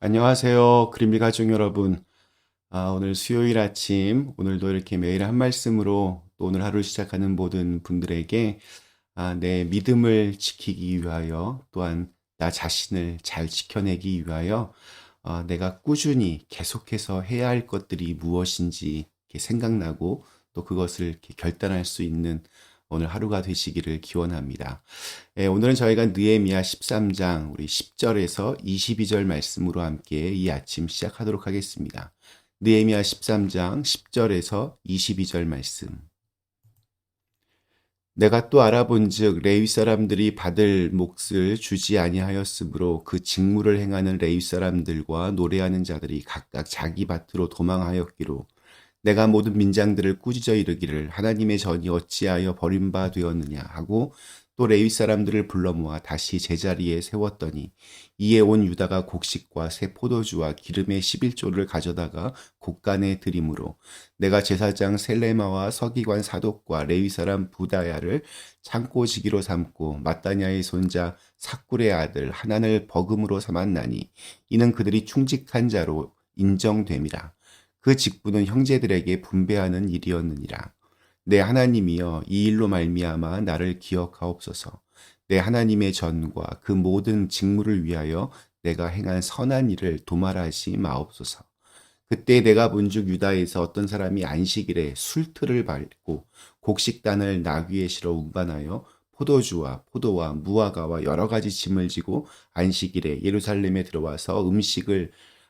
안녕하세요. 그림비 가족 여러분. 아, 오늘 수요일 아침, 오늘도 이렇게 매일 한 말씀으로 또 오늘 하루를 시작하는 모든 분들에게 아, 내 믿음을 지키기 위하여 또한 나 자신을 잘 지켜내기 위하여 아, 내가 꾸준히 계속해서 해야 할 것들이 무엇인지 이렇게 생각나고 또 그것을 이렇게 결단할 수 있는 오늘 하루가 되시기를 기원합니다. 예, 오늘은 저희가 느에미야 13장 우리 10절에서 22절 말씀으로 함께 이 아침 시작하도록 하겠습니다. 느에미야 13장 10절에서 22절 말씀. 내가 또 알아본즉 레위 사람들이 받을 몫을 주지 아니하였으므로 그 직무를 행하는 레위 사람들과 노래하는 자들이 각각 자기 밭으로 도망하였기로 내가 모든 민장들을 꾸짖어 이르기를 하나님의 전이 어찌하여 버림바 되었느냐 하고 또 레위 사람들을 불러 모아 다시 제자리에 세웠더니 이에 온 유다가 곡식과 새 포도주와 기름의 11조를 가져다가 곡간에 드림으로 내가 제사장 셀레마와 서기관 사독과 레위 사람 부다야를 창고지기로 삼고 마따냐의 손자 사꿀의 아들 하난을 버금으로 삼았나니 이는 그들이 충직한 자로 인정됨이라 그 직분은 형제들에게 분배하는 일이었느니라. 내 하나님이여 이 일로 말미암아 나를 기억하옵소서. 내 하나님의 전과 그 모든 직무를 위하여 내가 행한 선한 일을 도말하시 마옵소서. 그때 내가 본즉 유다에서 어떤 사람이 안식일에 술틀을 밟고 곡식단을 나귀에 실어 운반하여 포도주와 포도와 무화과와 여러 가지 짐을 지고 안식일에 예루살렘에 들어와서 음식을 아,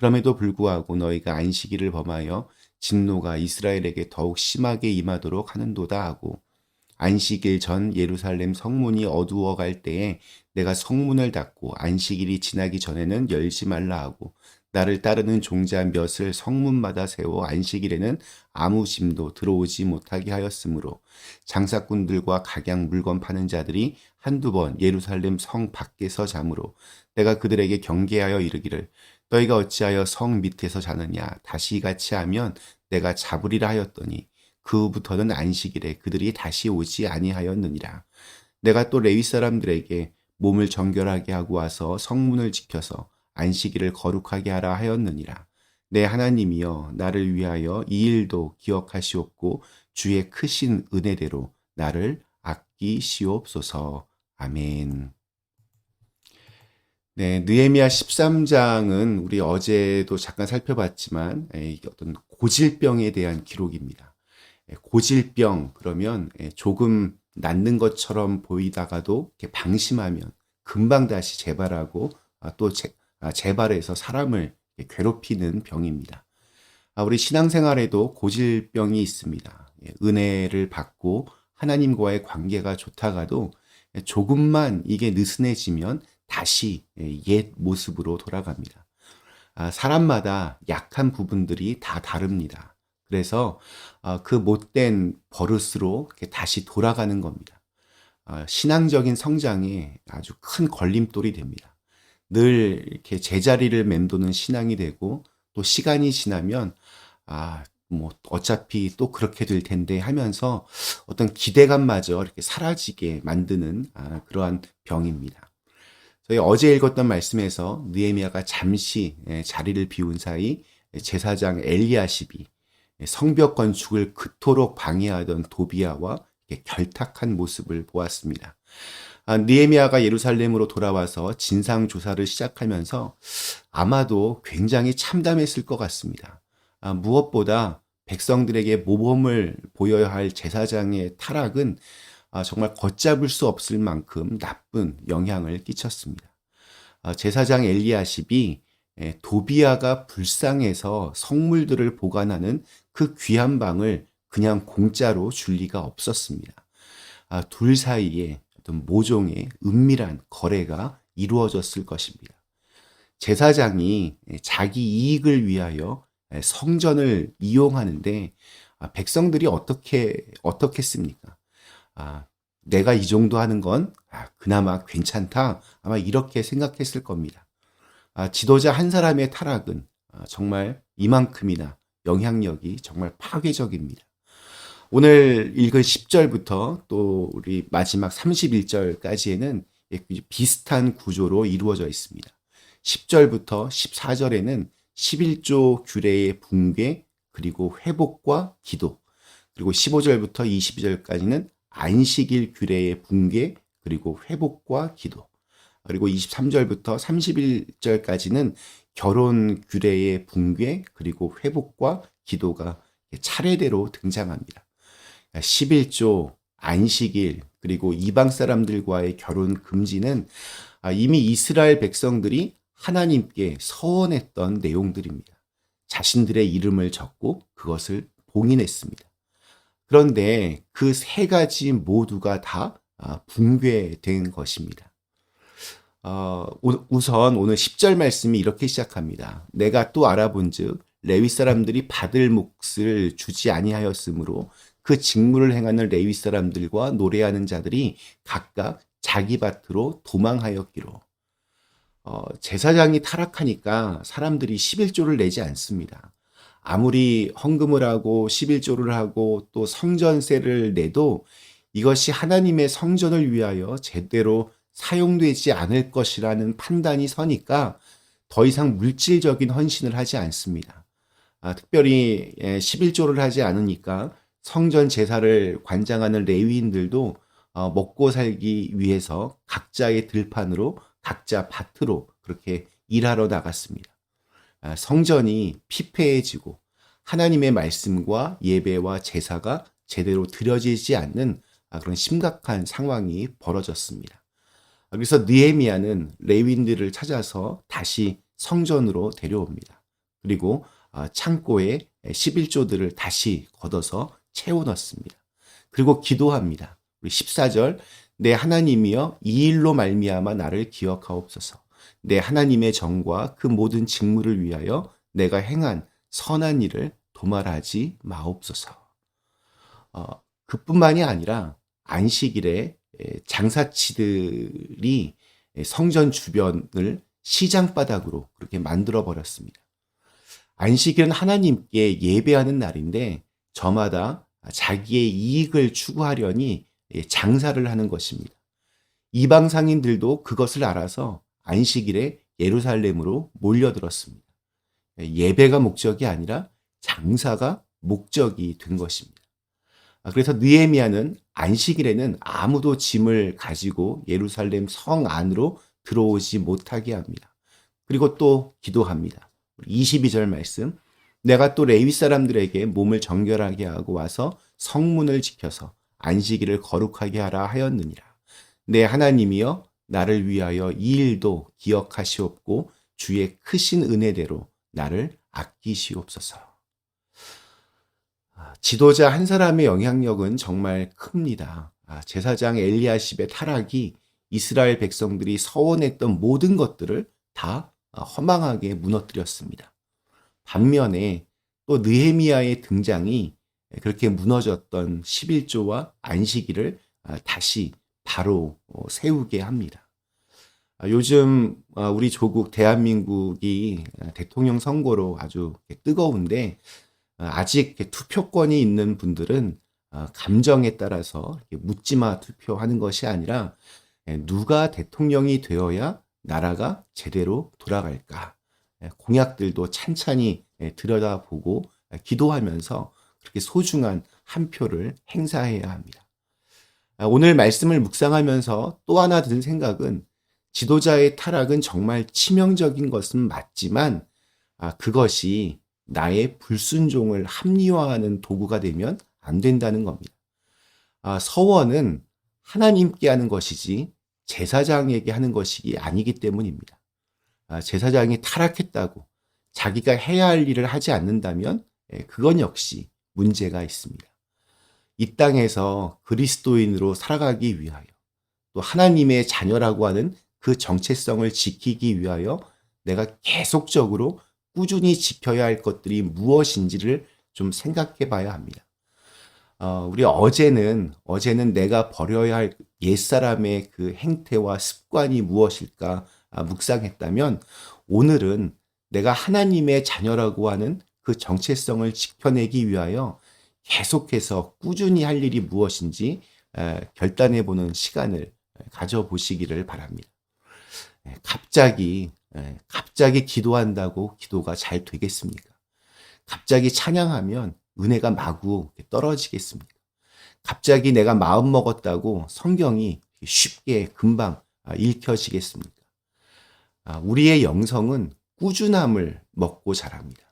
그럼에도 불구하고 너희가 안식일을 범하여 진노가 이스라엘에게 더욱 심하게 임하도록 하는도다 하고 안식일 전 예루살렘 성문이 어두워 갈 때에 내가 성문을 닫고 안식일이 지나기 전에는 열지 말라 하고 나를 따르는 종자 몇을 성문마다 세워 안식일에는 아무 짐도 들어오지 못하게 하였으므로 장사꾼들과 각양 물건 파는 자들이 한두 번 예루살렘 성 밖에서 잠으로 내가 그들에게 경계하여 이르기를 너희가 어찌하여 성 밑에서 자느냐? 다시 같이 하면 내가 잡으리라 하였더니 그 후부터는 안식일에 그들이 다시 오지 아니하였느니라. 내가 또 레위 사람들에게 몸을 정결하게 하고 와서 성문을 지켜서 안식일을 거룩하게 하라 하였느니라. 내 하나님이여 나를 위하여 이 일도 기억하시옵고 주의 크신 은혜대로 나를 아끼시옵소서. 아멘. 네, 느헤미야 13장은 우리 어제도 잠깐 살펴봤지만 어떤 고질병에 대한 기록입니다. 고질병 그러면 조금 낫는 것처럼 보이다가도 방심하면 금방 다시 재발하고 아, 또 아, 재발해서 사람을 괴롭히는 병입니다. 아, 우리 신앙생활에도 고질병이 있습니다. 예, 은혜를 받고 하나님과의 관계가 좋다가도 조금만 이게 느슨해지면 다시 예, 옛 모습으로 돌아갑니다. 아, 사람마다 약한 부분들이 다 다릅니다. 그래서 아, 그 못된 버릇으로 다시 돌아가는 겁니다. 아, 신앙적인 성장에 아주 큰 걸림돌이 됩니다. 늘 이렇게 제자리를 맴도는 신앙이 되고 또 시간이 지나면 아, 뭐 어차피 또 그렇게 될 텐데 하면서 어떤 기대감마저 이렇게 사라지게 만드는 아, 그러한 병입니다. 저희 어제 읽었던 말씀에서 느에미아가 잠시 예, 자리를 비운 사이 제사장 엘리아십이 성벽 건축을 그토록 방해하던 도비아와 결탁한 모습을 보았습니다. 아, 느에미아가 예루살렘으로 돌아와서 진상 조사를 시작하면서 아마도 굉장히 참담했을 것 같습니다. 아, 무엇보다 백성들에게 모범을 보여야 할 제사장의 타락은 아, 정말 걷잡을 수 없을 만큼 나쁜 영향을 끼쳤습니다. 아, 제사장 엘리아십이 예, 도비아가 불쌍해서 성물들을 보관하는 그 귀한 방을 그냥 공짜로 줄 리가 없었습니다. 아, 둘 사이에 어떤 모종의 은밀한 거래가 이루어졌을 것입니다. 제사장이 예, 자기 이익을 위하여 예, 성전을 이용하는데 아, 백성들이 어떻게 어떻겠습니까? 아, 내가 이 정도 하는 건 아, 그나마 괜찮다. 아마 이렇게 생각했을 겁니다. 아, 지도자 한 사람의 타락은 아, 정말 이만큼이나 영향력이 정말 파괴적입니다. 오늘 읽은 10절부터 또 우리 마지막 31절까지에는 비슷한 구조로 이루어져 있습니다. 10절부터 14절에는 11조 규례의 붕괴, 그리고 회복과 기도, 그리고 15절부터 22절까지는 안식일 규례의 붕괴, 그리고 회복과 기도, 그리고 23절부터 31절까지는 결혼 규례의 붕괴, 그리고 회복과 기도가 차례대로 등장합니다. 11조, 안식일, 그리고 이방 사람들과의 결혼 금지는 아, 이미 이스라엘 백성들이 하나님께 서원했던 내용들입니다. 자신들의 이름을 적고 그것을 봉인했습니다. 그런데 그 세 가지 모두가 다 아, 붕괴된 것입니다. 어, 우선 오늘 10절 말씀이 이렇게 시작합니다. 내가 또 알아본 즉, 레위 사람들이 받을 몫을 주지 아니하였으므로 그 직무를 행하는 레위 사람들과 노래하는 자들이 각각 자기 밭으로 도망하였기로. 어, 제사장이 타락하니까 사람들이 11조를 내지 않습니다. 아무리 헌금을 하고 11조를 하고 또 성전세를 내도 이것이 하나님의 성전을 위하여 제대로 사용되지 않을 것이라는 판단이 서니까 더 이상 물질적인 헌신을 하지 않습니다. 아, 특별히 11조를 예, 하지 않으니까 성전 제사를 관장하는 레위인들도 어, 먹고 살기 위해서 각자의 들판으로 각자 밭으로 그렇게 일하러 나갔습니다. 아, 성전이 피폐해지고 하나님의 말씀과 예배와 제사가 제대로 드려지지 않는 아, 그런 심각한 상황이 벌어졌습니다. 아, 그래서 느헤미야는 레윈들을 찾아서 다시 성전으로 데려옵니다. 그리고 창고에 11조들을 다시 걷어서 채워 넣습니다. 그리고 기도합니다. 우리 14절 내 하나님이여 이 일로 말미암아 나를 기억하옵소서. 내 하나님의 정과 그 모든 직무를 위하여 내가 행한 선한 일을 도말하지 마옵소서. 어, 그뿐만이 아니라 안식일에 장사치들이 성전 주변을 시장바닥으로 그렇게 만들어 버렸습니다. 안식일은 하나님께 예배하는 날인데 저마다 자기의 이익을 추구하려니 장사를 하는 것입니다. 이방 상인들도 그것을 알아서 안식일에 예루살렘으로 몰려들었습니다. 예배가 목적이 아니라 장사가 목적이 된 것입니다. 아, 그래서 느에미아는 안식일에는 아무도 짐을 가지고 예루살렘 성 안으로 들어오지 못하게 합니다. 그리고 또 기도합니다. 22절 말씀. 내가 또 레위 사람들에게 몸을 정결하게 하고 와서 성문을 지켜서 안식일을 거룩하게 하라 하였느니라. 내 하나님이여 나를 위하여 이 일도 기억하시옵고 주의 크신 은혜대로 나를 아끼시옵소서. 아, 지도자 한 사람의 영향력은 정말 큽니다. 아, 제사장 엘리아십의 타락이 이스라엘 백성들이 서원했던 모든 것들을 다 허망하게 무너뜨렸습니다. 반면에 또 느헤미야의 등장이 그렇게 무너졌던 11조와 안식일을 아, 다시 바로 어, 세우게 합니다. 아, 요즘 아, 우리 조국 대한민국이 대통령 선거로 아주 뜨거운데 아직 투표권이 있는 분들은 감정에 따라서 묻지마 투표하는 것이 아니라 누가 대통령이 되어야 나라가 제대로 돌아갈까 공약들도 찬찬히 들여다보고 기도하면서 그렇게 소중한 한 표를 행사해야 합니다. 아, 오늘 말씀을 묵상하면서 또 하나 든 생각은 지도자의 타락은 정말 치명적인 것은 맞지만 아, 그것이 나의 불순종을 합리화하는 도구가 되면 안 된다는 겁니다. 아, 서원은 하나님께 하는 것이지 제사장에게 하는 것이 아니기 때문입니다. 제사장이 타락했다고 자기가 해야 할 일을 하지 않는다면 예, 그건 역시 문제가 있습니다. 이 땅에서 그리스도인으로 살아가기 위하여 또 하나님의 자녀라고 하는 그 정체성을 지키기 위하여 내가 계속적으로 꾸준히 지켜야 할 것들이 무엇인지를 좀 생각해 봐야 합니다. 어, 우리 어제는, 어제는 내가 버려야 할 옛사람의 그 행태와 습관이 무엇일까 아, 묵상했다면 오늘은 내가 하나님의 자녀라고 하는 그 정체성을 지켜내기 위하여 계속해서 꾸준히 할 일이 무엇인지 에, 결단해 보는 시간을 가져보시기를 바랍니다. 에, 갑자기, 에, 갑자기 기도한다고 기도가 잘 되겠습니까? 갑자기 찬양하면 은혜가 마구 떨어지겠습니까? 갑자기 내가 마음 먹었다고 성경이 쉽게 금방 아, 읽혀지겠습니까? 아, 우리의 영성은 꾸준함을 먹고 자랍니다.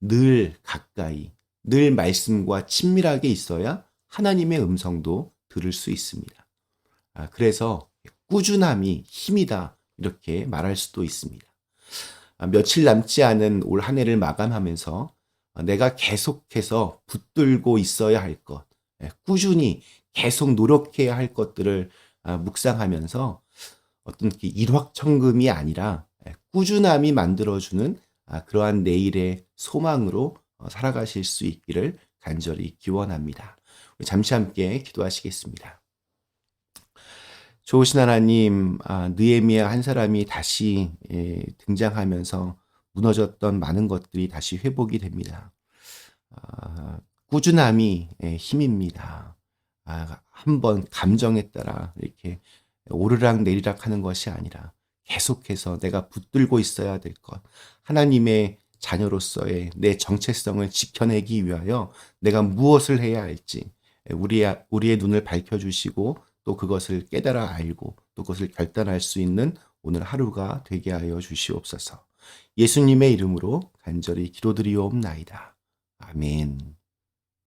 늘 가까이, 늘 말씀과 친밀하게 있어야 하나님의 음성도 들을 수 있습니다. 아, 그래서 꾸준함이 힘이다. 이렇게 말할 수도 있습니다. 아, 며칠 남지 않은 올 한 해를 마감하면서 아, 내가 계속해서 붙들고 있어야 할 것, 예, 꾸준히 계속 노력해야 할 것들을 아, 묵상하면서 어떤 이렇게 일확천금이 아니라 예, 꾸준함이 만들어주는 아, 그러한 내일의 소망으로 어, 살아가실 수 있기를 간절히 기원합니다. 잠시 함께 기도하시겠습니다. 좋으신 하나님, 아, 느에미야 한 사람이 다시 예, 등장하면서 무너졌던 많은 것들이 다시 회복이 됩니다. 아, 꾸준함이 예, 힘입니다. 아, 한번 감정에 따라 이렇게 오르락 내리락 하는 것이 아니라 계속해서 내가 붙들고 있어야 될 것. 하나님의 자녀로서의 내 정체성을 지켜내기 위하여 내가 무엇을 해야 할지 우리의, 우리의 눈을 밝혀주시고 또 그것을 깨달아 알고 또 그것을 결단할 수 있는 오늘 하루가 되게 하여 주시옵소서. 예수님의 이름으로 간절히 기도드리옵나이다. 아멘.